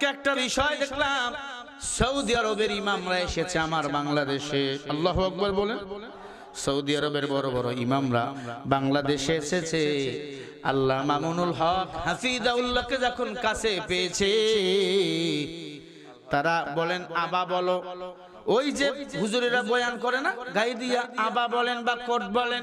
আজকে একটা বিষয় দেখলাম। সৌদি আরবের ইমামরা এসেছে আমার বাংলাদেশে। আল্লাহ আকবর বলেন। সৌদি আরবের বড় বড় ইমামরা বাংলাদেশে এসেছে। আল্লাহ মামুনুল হক হাফিজাউল্লাহকে যখন কাছে পেয়েছে, তারা বলেন, আবা বলো। ওই যে হুজুরেরা বয়ান করে না, গাই দিয়া আবা বলেন বা কোট বলেন।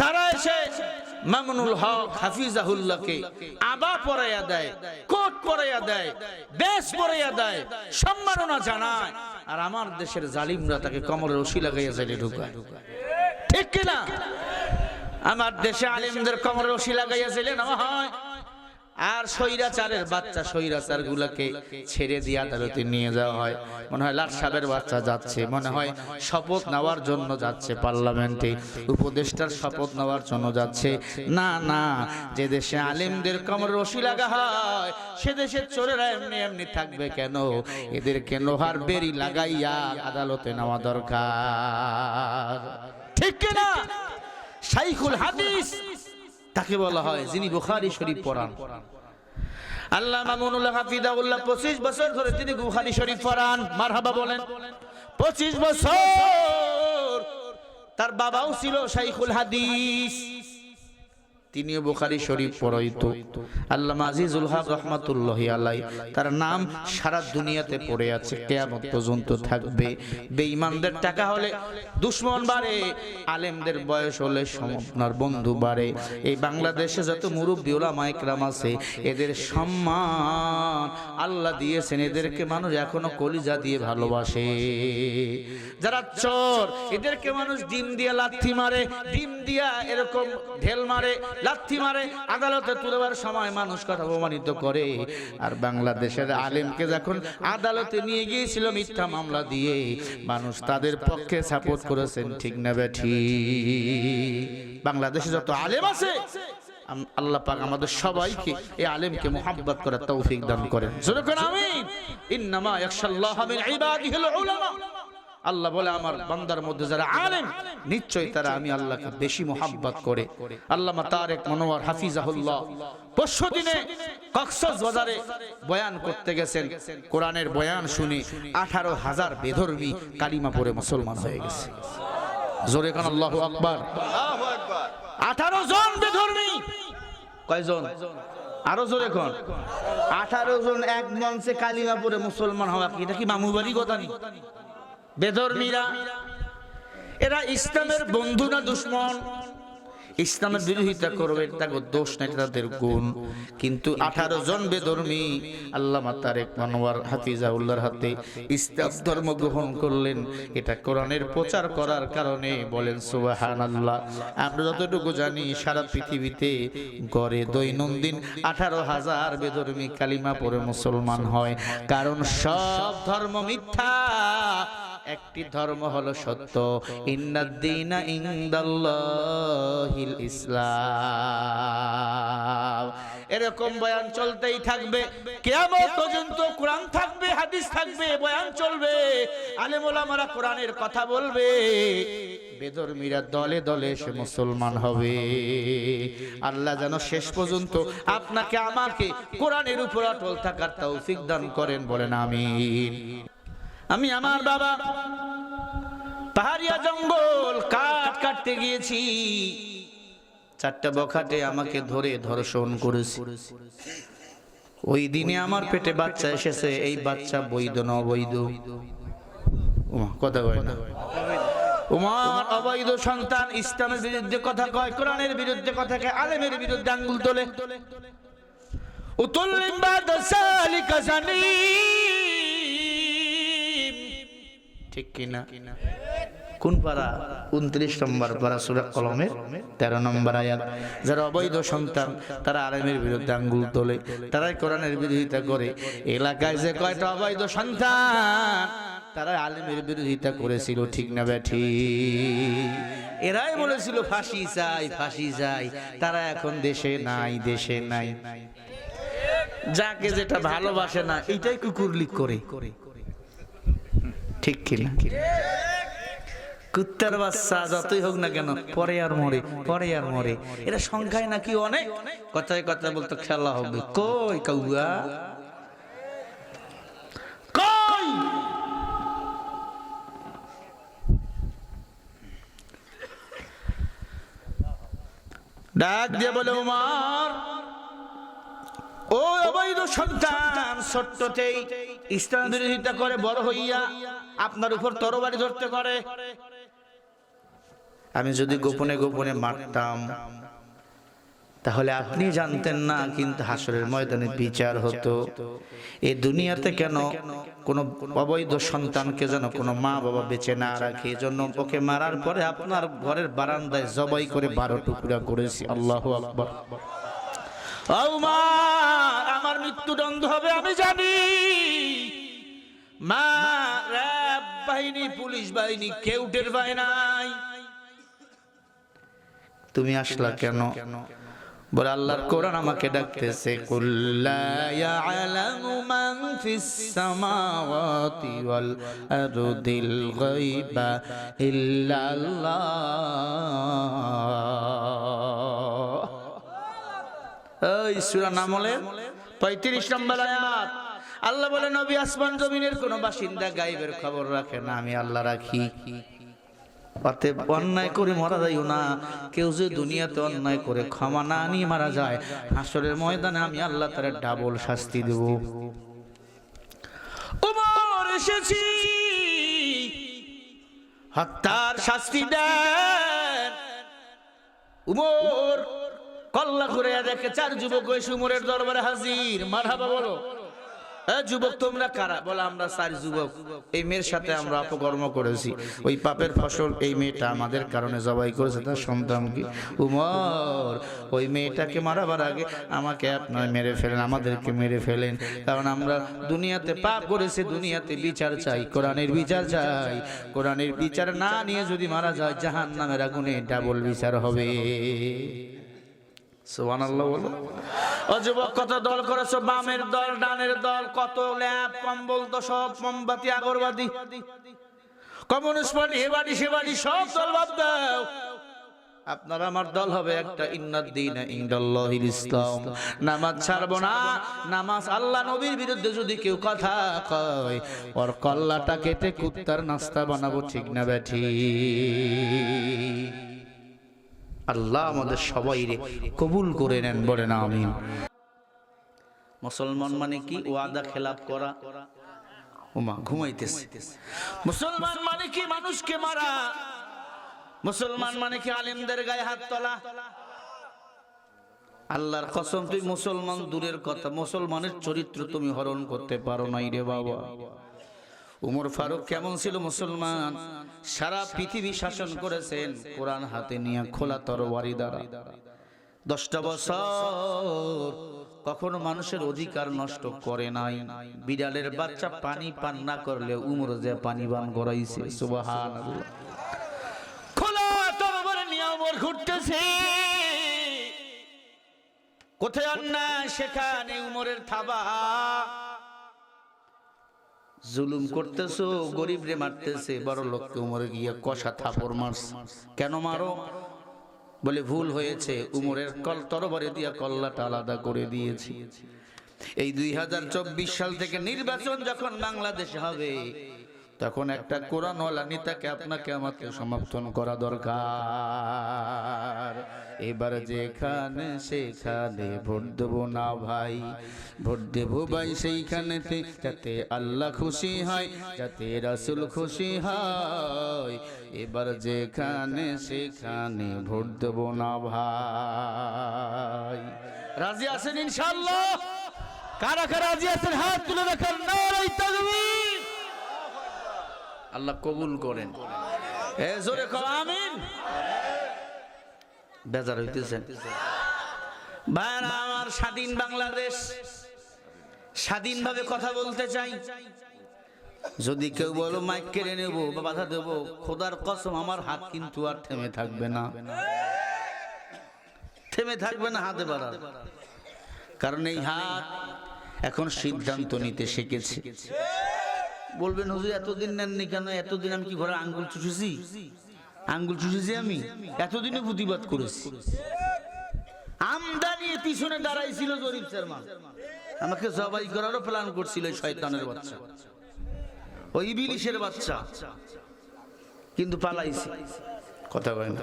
তারা এসে, মামুনুল হক হাফিজাহুল্লাহকে আবা পরাইয়া দেয়, কোট পরাইয়া দেয়, বেশ পরাইয়া দেয়, সম্মাননা জানায়। আর আমার দেশের জালিমরা তাকে কমরের রশি লাগাইয়া জেলে ঢুকায়। ঠিক কিনা? আমার দেশে আলিমদের কমরের রশি লাগাইয়া নেওয়া হয়। আর স্বৈরাচারের বাচ্চা স্বৈরাচার গুলাকে ছেড়ে দিয়ে আদালতে নিয়ে যাওয়া হয়। মনে হয় লাট সাহেবের বাচ্চা যাচ্ছে। মনে হয় শপথ নেওয়ার জন্য যাচ্ছে পার্লামেন্টে। উপদেষ্টার শপথ নেওয়ার জন্য যাচ্ছে। না না, যে দেশে আলেমদের কমর রশি লাগা হয়, সে দেশের চোরেরা এমনি এমনি থাকবে কেন? এদেরকে লোহার বেরি লাগাইয়া আদালতে নেওয়া দরকার। ঠিক কিনা? শাইখুল হাদিস তাকে বলা হয় যিনি বুখারি শরীফ পড়ান। আল্লাহ মামুনুল্লাহ হাফিদাউল্লাহ পঁচিশ বছর ধরে তিনি বুখারি শরীফ পড়ান। মারহাবা বলেন, পঁচিশ বছর তার বাবাও ছিল শাইখুল হাদিস। তিনিও বুখারি শরীফ পড়াইতো। আল্লাহ আজিজুল হক রহমাতুল্লাহ আলাই তার নাম সারা দুনিয়াতে পড়ে আছে, কেয়ামত পর্যন্ত থাকবে। বেঈমানদের টাকা হলে দুশ্মন বাড়ে, আলেমদের বয়স হলে আপনার বন্ধু বাড়ে। এই বাংলাদেশে যত মুরব্বী ওলামা একরাম আছে, এদের সম্মান আল্লাহ দিয়েছেন, এদেরকে মানুষ এখনও কলিজা দিয়ে ভালোবাসে। যারা চোর, এদেরকে মানুষ ডিম দিয়ে লাথি মারে, ডিম দিয়া এরকম ঢেল মারে লাথি মারে, আদালতে তুলবার সময় মানুষ কথা অপমানিত করে। আর বাংলাদেশের আলেমকে যখন আদালতে নিয়ে গিয়েছিল মিথ্যা মামলা দিয়ে, মানুষ তাদের পক্ষে সাপোর্ট করেছেন, ঠিক না বেঠি বাংলাদেশে যত আলেম আছে আল্লাহ পাক আমাদের সবাইকে এই আলেমকে মোহাব্বত করার তৌফিক দান করেন। যেরকম আমি ইন্নামা ইয়াখশাল্লাহ মিন ইবাদিহিল উলামা। আল্লাহ বলে আমার বান্দার মধ্যে যারা আলেম নিশ্চয় তারা আমি আল্লাহকে বেশি মোহাব্বত করে। আল্লামা তারেক মনোয়ার হাফিজাহুল্লাহ পরশু দিনে কক্সস বাজারে বয়ান করতে গেছেন। কোরআনের বয়ান শুনে আঠারো হাজার বেধর্মী কালিমা পড়ে মুসলমান হয়ে গেছে। জোরে কান আল্লাহু আকবার। আঠারো জন বেধর্মী। কয়জন? আরও জোরে কোন? আঠারো জন এক মঞ্চে কালিমা পড়ে মুসলমান হওয়া কি? এটা কি মামুবাড়ি কথা নি? বেধর্মীরা, এরা ইসলামের বন্ধু না দুশ্মন? ইসলামের বিরোধিতা করবে, তাকে দোষ নাই তাদের গুণ। কিন্তু আঠারো জন বেধর্মী, আল্লাহ তারেক মানোয়ার হাফিজাউল্লাহর হাতে ইসলাম ধর্ম গ্রহণ করলেন। এটা কোরআনের প্রচার করার কারণে বলেন সুবাহান আল্লাহ আমরা যতটুকু জানি, সারা পৃথিবীতে গড়ে দৈনন্দিন আঠারো হাজার বেধর্মী কালিমা পরে মুসলমান হয়। কারণ সব ধর্ম মিথ্যা। একটি ধর্ম হলো সত্য। ইন্নাদ্দিনা ইনদাল্লাহিল ইসলাম। এরকম বয়ান চলতেই থাকবে। কিয়ামত পর্যন্ত কোরআন থাকবে, হাদিস থাকবে, বয়ান চলবে। আলেম ওলামারা কোরআনের কথা বলবে। বেদর্মীরা দলে দলে এসে মুসলমান হবে। আল্লাহ যেন শেষ পর্যন্ত আপনাকে আমাকে কোরআনের উপর অটল থাকার তৌফিক দান করেন, বলেন আমিন। আমি আমার বাবা। পাহাড়িয়া জঙ্গল, কাঠ কাটতে গিয়েছি। চারটা বখাটে আমাকে ধরে ধর্ষণ করেছে। ওই দিনে আমার পেটে বাচ্চা এসেছে, এই বাচ্চা বৈধ না অবৈধ? কথা কয় না। উমার অবৈধ সন্তান ইসলামের বিরুদ্ধে কথা কয়, কোরআনের বিরুদ্ধে কথা কয়, আলেমের বিরুদ্ধে আঙ্গুল তোলে। উতুল্লিম বাদ সালিকা জানিম। ঠিক কিনা? কোন পারা? উনত্রিশ নম্বর পারা সুরা কলমের তেরো নম্বর আয়াত। যারা অবৈধ সন্তান, তারা আলেমের বিরুদ্ধে আঙ্গুল তোলে, তারাই কোরআনের বিরোধিতা করে। এলাকায় যে কয়টা অবৈধ সন্তান তারা আলেমের বিরোধিতা করেছিল, ঠিক না ব্যাঠি এরাই বলেছিল, ফাঁসি চাই ফাঁসি চাই। তারা এখন দেশে নাই দেশে নাই। যাকে যেটা ভালোবাসে না, এটাই কুকুরলিক করে। ঠিক কিনা? কুত্তার বাচ্চা, যতই হোক না কেন, পরে আর মরে, পরে আর মরে। এটা সংখ্যায় নাকি অনেক? কথায় কথা বলতো, খেলা হবে। কই কাউয়া? কই? ডাক দিয়ে বলে উমার ও অবৈধ সন্তান, ছোট্টতেই ইসলাম বিরোধিতা করে, বড় হইয়া আপনার উপর তরবারি ধরতে করে আমি যদি গোপনে গোপনে মারতাম, তাহলে আপনি জানতেন না, কিন্তু হাসরের ময়দানে বিচার হতো। এই দুনিয়াতে কেন কোন অবৈধ সন্তানকে যেন কোনো মা বাবা বেঁচে না রাখে? এজন্য ওকে মারার পরে আপনার ঘরের বারান্দায় জবাই করে বারো টুকরা করেছি। আল্লাহ আকবর। মা আমার মৃত্যুদণ্ড হবে আমি জানি। মা র্যাব বাহিনী পুলিশ বাহিনী কেউ টের পায় নাই। তুমি আসলা কেন? বলে আল্লাহর কোরআন আমাকে ডাকতেছে কুল্লা ইয়ালামু মান ফিস সামাওয়াতি ওয়াল আরদিল গায়বা ইল্লা এই সূরা নামলে 35 নম্বর আয়াত আল্লাহ বলে, নবী আসমান জমিনের কোন বাসিন্দা গায়েবের খবর রাখে না, আমি আল্লাহ রাখি। অন্যায় করে মারা যাইও না, কেউ যে দুনিয়াতে অন্যায় করে ক্ষমা না নিয়ে মারা যায়, হাসরের ময়দানে আমি আল্লাহ তার ডাবল শাস্তি দেব। উমর এসেছি, হত্যার শাস্তি দেন। উমর কল্লা করে দেখে চার যুবক ওই উমরের দরবারে হাজির। মারহাবা বলো। এ যুবক, তোমরা কারা? বলে, আমরা চার যুবক। এই মেয়ের সাথে আমরা অপকর্ম করেছি। ওই পাপের ফসল এই মেয়েটা আমাদের কারণে জবাই করেছে, তার সন্তান কি? উমর, ওই মেয়েটাকে মারাবার আগে আমাকে আপনার মেরে ফেলেন, আমাদেরকে মেরে ফেলেন। কারণ আমরা দুনিয়াতে পাপ করেছি, দুনিয়াতে বিচার চাই, কোরআনের বিচার চাই। কোরআনের বিচার না নিয়ে যদি মারা যায় জাহান নামের আগুনে ডাবল বিচার হবে। বামের দল, ডানের দল, কত তো সব দাও। আপনার আমার দল হবে একটা ইন্নাদ্দিন ইসলাম। নামাজ ছাড়বো না। নামাজ আল্লাহ নবীর বিরুদ্ধে যদি কেউ কথা কয়, ওর কল্লাটা কেটে কুত্তার নাস্তা বানাবো, ঠিক না, ব্যাঠি? আল্লাহ আমাদের সবাই কবুল করে নেন বলে না আমিন। মুসলমান মানে কি? ওয়াদা খেলাপ করা। ওমা ঘুমাইতেছে। মুসলমান মানে কি? মানুষকে মারা। মুসলমান মানে কি? আলেমদের গায়ে হাত তোলা। আল্লাহর কসম তুই মুসলমান দূরের কথা। মুসলমানের চরিত্র তুমি হরণ করতে পারো নাই রে বাবা। উমর ফারুক কেমন ছিল মুসলমান? সারা পৃথিবী শাসন করেছেন, কোরআন হাতে নিয়ে খোলা তরবারি দ্বারা। দশটা বছর কখনো মানুষের অধিকার নষ্ট করে নাই। বিড়ালের বাচ্চা পানি পান না করলে উমর যে পানি পান করাইছে সুবাহান খোলা তরবারি নিয়ে উমর ঘুরতেছে। কোথায় অন্যায়, সেখানে উমরের থাবা। জুলুম করতেছো গরিব রে মারতেছে বড় লোককে উমরে গিয়ে কষা থাপড় মারস কেন মারো? বলে ভুল হয়েছে উমরের কল তরবারে দিয়া কল্লাটা আলাদা করে দিয়েছি। এই দুই হাজার চব্বিশ সাল থেকে নির্বাচন যখন বাংলাদেশে হবে তখন একটা কোরআনওয়ালা নেতাকে আপনাকে আমাকে সমর্থন করা দরকার। এবার যেখানে সেখানে ভোট দেবো না ভাই, ভোট দেবো ভাই সেইখানেতে, যাতে আল্লাহ খুশি হয়, যাতে রাসুল খুশি হয়। এবার যেখানে সেখানে ভোট দেবো না ভাই। রাজি আছেন ইনশাল্লাহ কারা কারা রাজি আছেন? হাত তুলে দেখার নারাই তাকবীর। আল্লাহ কবুল করেন। এ জোরে আমিন। বেজার হইতেছেন ভাইরা আমার স্বাধীন বাংলাদেশ। স্বাধীনভাবে কথা বলতে চাই। যদি কেউ বলো মাইক কেড়ে নেব বা বাধা দেবো খোদার কসম আমার হাত কিন্তু আর থেমে থাকবে না। থেমে থাকবে না হাতে বাড়ার কারণ এই হাত এখন সিদ্ধান্ত নিতে শিখেছে। বলবেন, হুজুর, এতদিন নেননি কেন? এতদিন আমি কি ঘরে আঙ্গুল চুষেছি? আঙ্গুল চুষেছি আমি? এতদিনে প্রতিবাদ করেছি। আমদানি পিছনে দাঁড়াইছিল জরিফ শর্মা। আমাকে জবাই করারও প্ল্যান করছিল শয়তানের বাচ্চা। ওই ইবিলিশের বাচ্চা। কিন্তু পালাইছে। কথা কয় না?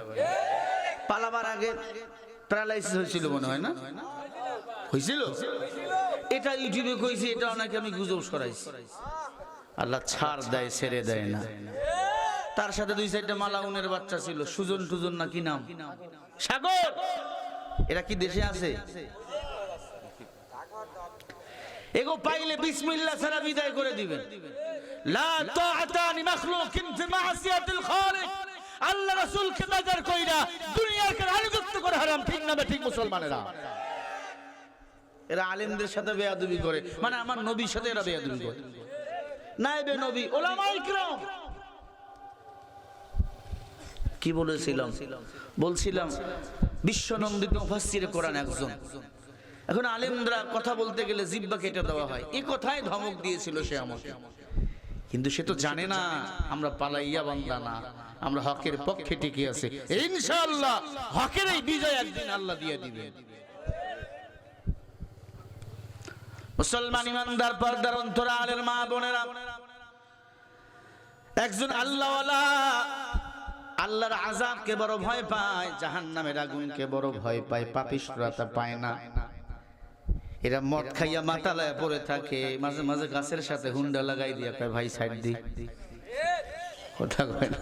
পালাবার আগে প্যারালাইসিস হয়েছিল মনে হয় না? হয়েছিল? এটা ইউটিউবে কইছে এটা অনেকে আমি গুজব সরাইছি আল্লাহ ছাড় দেয়, ছেড়ে দেয় না। তার সাথে দুই সাইডটা মালাউনের বাচ্চা ছিল, সুজন টুজন না কি নাম? সাগর! এরা কি দেশে আছে? এগো পাইলে বিসমিল্লাহ বিদায় করে দিবেন। লা তাআতা লি মাখলুকিন ফি খালিক। আল্লাহ রাসূলকে বেজার কইরা দুনিয়ার আনুগত্য করে হারাম, ঠিক না ঠিক মুসলমানেরা? এরা আলেমদের সাথে বেয়াদবি করে মানে আমার নবীর সাথে এরা বেয়াদবি করে। নাইবে নবী ওলামাই কিরাম কি বলেছিলাম? বলছিলাম বিশ্বনন্দিত মুফাসসির কোরআন একজন। এখন আলেমরা কথা বলতে গেলে জিব্বা কেটে দেওয়া হয়। এই কথাই ধমক দিয়েছিল সে আমাকে। কিন্তু সে তো জানে না আমরা পালাইয়া বান্দা না আমরা হকের পক্ষে টিকে আছে। ইনশাআল্লাহ হকের এই বিজয় একদিন আল্লাহ দিয়ে দিবে মুসলমান ইমানদার, পর্দার অন্তরা আলের মা বোনেরা। একজন আল্লাহওয়ালা, আল্লাহর আজাবকে বড় ভয় পায়, জাহান্নামের আগুনকে বড় ভয় পায় পাপিষ্ঠরা তা পায় না। এরা মদ খাইয়া মাতালায় পড়ে থাকে, মাঝে মাঝে গাছের সাথে হুন্ডা লাগাই দিয়া ভাই সাইড দি। কথা কয় না।